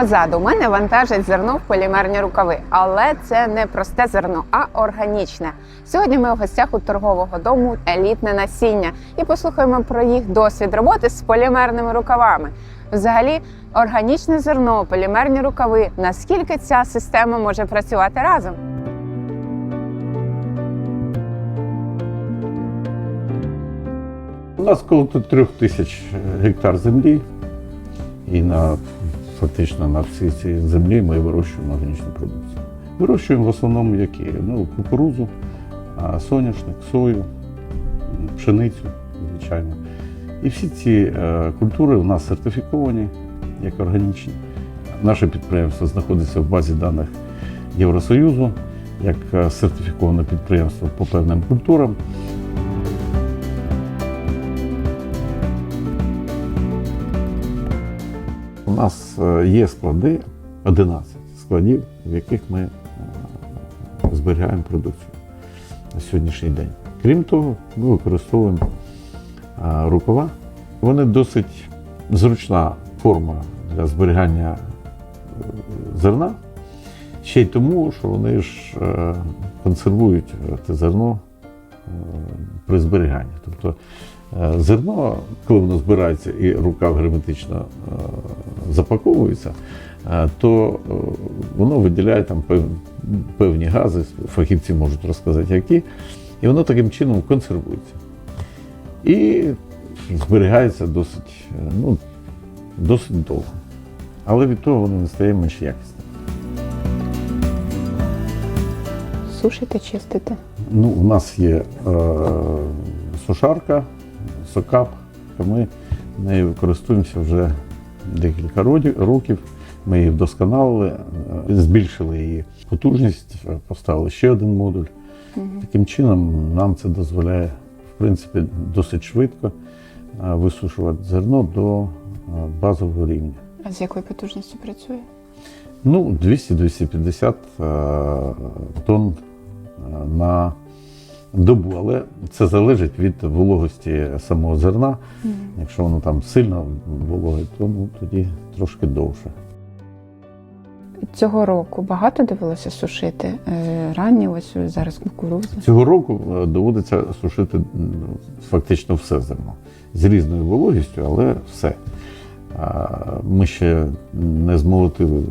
Позаду мене вантажать зерно в полімерні рукави, але це не просте зерно, а органічне. Сьогодні ми у гостях у торгового дому елітне насіння і послухаємо про їх досвід роботи з полімерними рукавами. Взагалі, органічне зерно, полімерні рукави. Наскільки ця система може працювати разом? У нас коло тут трьох тисяч гектар землі, і на фактично на всій цій землі ми вирощуємо органічну продукцію. Вирощуємо в основному які? Ну, кукурузу, соняшник, сою, пшеницю, звичайно. І всі ці е, культури у нас сертифіковані як органічні. Наше підприємство знаходиться в базі даних Євросоюзу як е, сертифіковане підприємство по певним культурам. Нас е, є склади, 11 складів, в яких ми е, зберігаємо продукцію на сьогоднішній день. Крім того, ми використовуємо е, рукава. Вони досить зручна форма для зберігання зерна. Ще й тому, що вони ж консервують е, те зерно при зберіганні. Тобто зерно, коли воно збирається і рукав герметично запаковується, е, то е, воно виділяє там певні гази, фахівці можуть розказати, які, і воно таким чином консервується. І зберігається досить, е, ну, досить довго. Але від того воно не стає менш якісним. Сушити, чистити. Ну, у нас є е, сушарка, сокап. Ми нею користуємося вже декілька років. Ми її вдосконалили, е, збільшили її потужність, е, поставили ще один модуль. Таким чином нам це дозволяє, в принципі, досить швидко е, висушувати зерно до базового рівня. А з якою потужністю працює? Ну, 200-250 е, тонн на добу, але це залежить від вологості самого зерна. Якщо воно там сильно вологе, то ну, тоді трошки довше. Цього року багато довелося сушити. Е, Ранні, ось зараз кукурудзу. Цього року е, доводиться сушити фактично все зерно з різною вологістю, але все. Ми ще не змолотили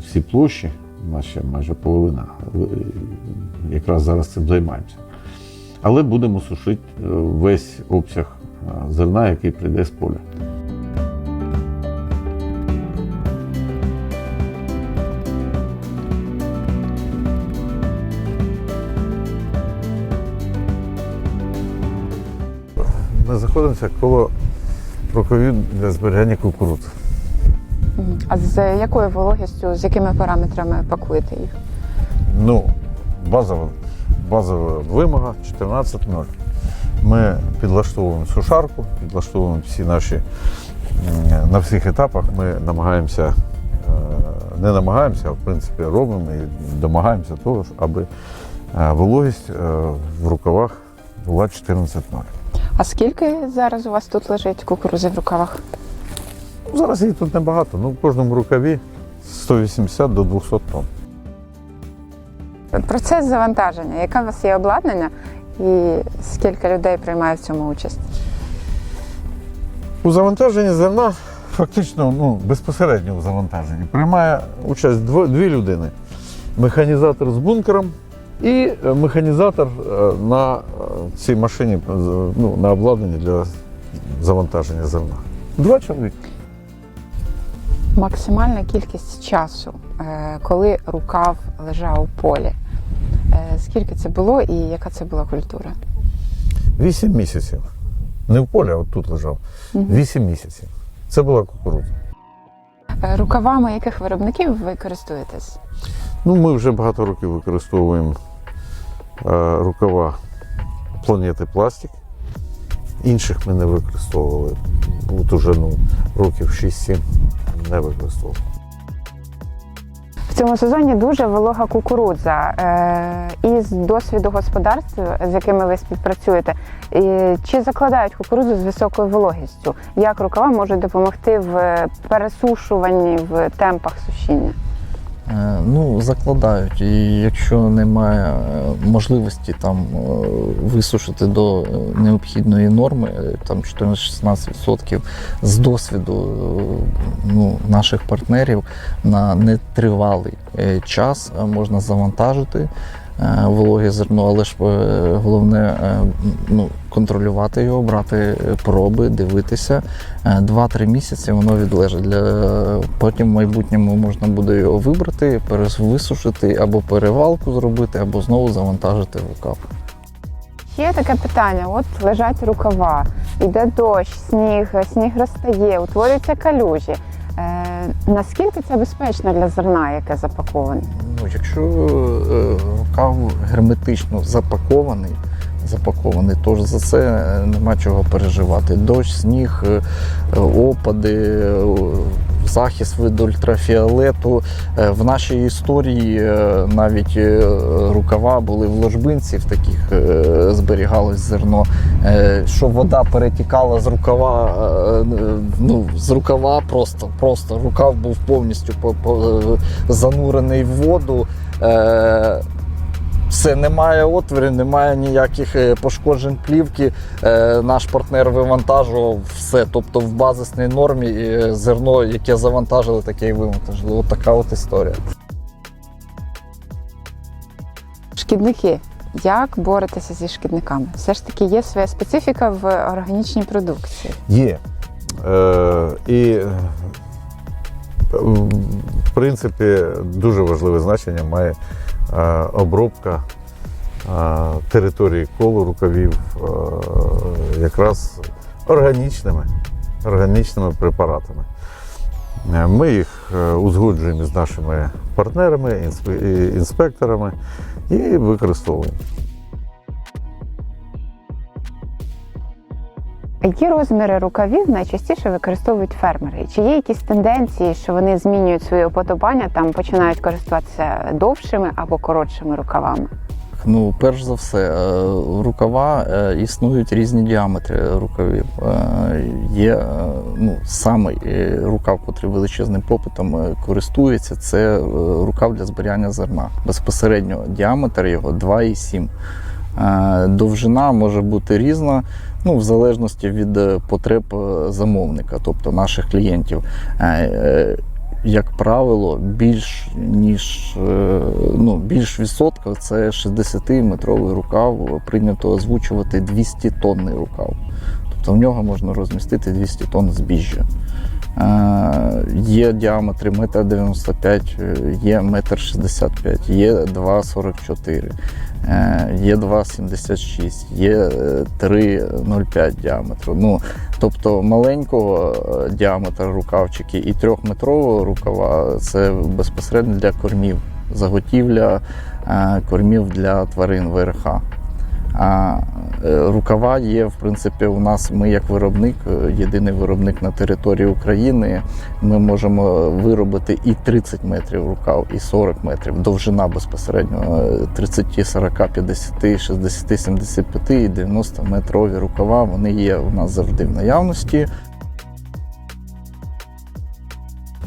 всі площі, у нас ще майже половина. Е, Якраз зараз цим займаємося. Але будемо сушити е, весь обсяг е, зерна, який прийде з поля. Ми знаходимося коло рукавів для зберігання кукурудзи. А з якою вологістю, з якими параметрами пакуєте їх? Ну, базова, базова вимога 14.0. Ми підлаштовуємо сушарку, підлаштовуємо всі наші на всіх етапах. Ми намагаємося, е, не намагаємося, а в принципі робимо і домагаємося того, аби е, вологість е, в рукавах була 14.0. А скільки зараз у вас тут лежить кукурузи в рукавах? Зараз її тут небагато, ну в кожному рукаві 180 до 200 тонн. Процес завантаження. Яке у вас є обладнання і скільки людей приймає в цьому участь? У завантаженні зерна фактично ну, безпосередньо у завантаженні приймає участь дво- дві людини: механізатор з бункером і е, механізатор е, на е, цій машині, ну, на обладнанні для завантаження зерна. Два чоловіки. Максимальна кількість часу, коли рукав лежав у полі. Скільки це було і яка це була культура? Вісім місяців. Не в полі, а от тут лежав. Вісім місяців. Це була кукурудза. Е, Рукавами яких виробників ви користуєтесь? Ну, ми вже багато років використовуємо е, рукава планети пластик. Інших ми не використовували. От уже ну, років 6-7 не використовували. Цьому сезоні дуже волога кукурудза. Е, із досвіду господарств, з якими ви співпрацюєте, е, чи закладають кукурудзу з високою вологістю? Як рукава можуть допомогти в пересушуванні в темпах сушіння? Е, Ну, закладають. І якщо немає е, можливості там е, висушити до необхідної норми, там 14-16% з досвіду ну, наших партнерів на нетривалий час можна завантажити. Е, Вологе зерно, але ж е, головне е, ну, контролювати його, брати проби, дивитися. Е, 2-3 місяці воно відлежить. Для потім в майбутньому можна буде його вибрати, перевисушити або перевалку зробити, або знову завантажити в рукав. Є таке питання: от лежать рукава, йде дощ, сніг, сніг розтає, утворюються калюжі. Е, наскільки це безпечно для зерна, яке запаковане? Ну, якщо е, каву герметично запакований, запакований, то за це е, нема чого переживати. Дощ, сніг, е, е, опади, захист від ультрафіолету. Е, В нашій історії е, навіть е, рукава були в ложбинці, в таких зберігалось зерно. Що вода перетікала з рукава, ну, з рукава просто, просто рукав був повністю по- по- занурений в воду. Все, немає отворів, немає ніяких е, пошкоджень плівки. Е, наш партнер вивантажував все. Тобто в базисній нормі е, зерно, яке завантажили, таке і вивантажили. От така от історія. Шкідники. Як боретеся зі шкідниками? Все ж таки є своя специфіка в органічній продукції. Є. Е, і, в принципі, дуже важливе значення має обробка е, території колу рукавів е, якраз органічними, органічними препаратами. Е, Ми їх е, узгоджуємо з нашими партнерами, інспекторами і використовуємо. Які розміри рукавів найчастіше використовують фермери? Чи є якісь тенденції, що вони змінюють свої уподобання, там починають користуватися довшими або коротшими рукавами? Ну, перш за все, е, рукава е, існують різні діаметри рукавів. Е, Є ну, самий е, рукав, який величезним попитом користується, це рукав для зберігання зерна. Безпосередньо діаметр його 2,7. Е, Довжина може бути різна, ну, в залежності від е, потреб е, замовника, тобто наших клієнтів. Е, як правило, більш ніж ну, більш відсотка це 60-метровий рукав. Прийнято озвучувати 200 тонний рукав. Тобто в нього можна розмістити 200 тонн збіжжя. Є діаметри 1,95 м, є 1,65 м, є 2,44 е, є 2,76, є е, 3,05 діаметру. Ну, тобто маленького е, діаметра рукавчики і трьохметрового рукава це безпосередньо для кормів, заготівля е, кормів для тварин ВРХ. А е, рукава є, в принципі, у нас ми як виробник, е, єдиний виробник на території України. Ми можемо виробити і 30 метрів рукав, і 40 метрів. Довжина безпосередньо е, 30, 40, 50, 60, 75 і 90 метрові рукава. Вони є у нас завжди в наявності.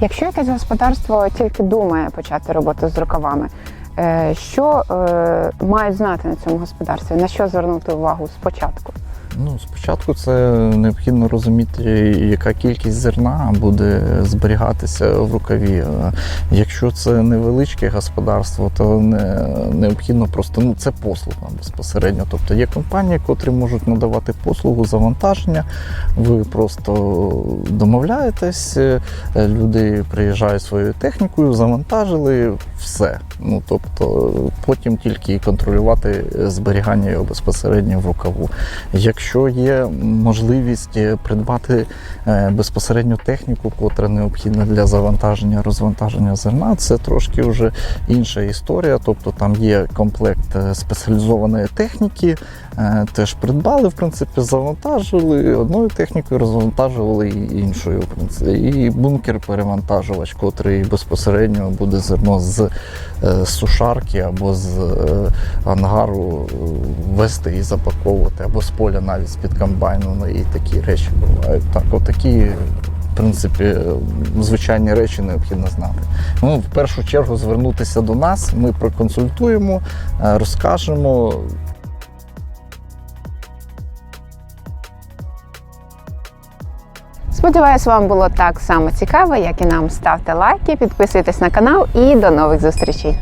Якщо якесь господарство тільки думає почати роботу з рукавами, що е, мають знати на цьому господарстві? На що звернути увагу спочатку? Ну, спочатку це необхідно розуміти, яка кількість зерна буде зберігатися в рукаві. Е, Якщо це невеличке господарство, то не, необхідно просто ну це послуга безпосередньо. Тобто є компанії, котрі можуть надавати послугу завантаження. Ви просто домовляєтесь, е, люди приїжджають своєю технікою, завантажили все. Ну тобто потім тільки контролювати зберігання його безпосередньо в рукаву. Якщо є можливість е, придбати е, безпосередньо техніку, котра необхідна для завантаження, розвантаження зерна, це трошки вже інша історія. Тобто там є комплект е, спеціалізованої техніки, теж придбали, в принципі, завантажили одною технікою, розвантажували і іншою. І бункер-перевантажувач, котрий безпосередньо буде зерно з е, сушарки або з е, ангару е, вести і запаковувати, або з поля навіть з-під комбайну. Ну, і такі речі бувають. Так, отакі. В принципі, звичайні речі необхідно знати. Ну, в першу чергу звернутися до нас, ми проконсультуємо, розкажемо. Сподіваюсь, вам було так само цікаво, як і нам. Ставте лайки, підписуйтесь на канал і до нових зустрічей.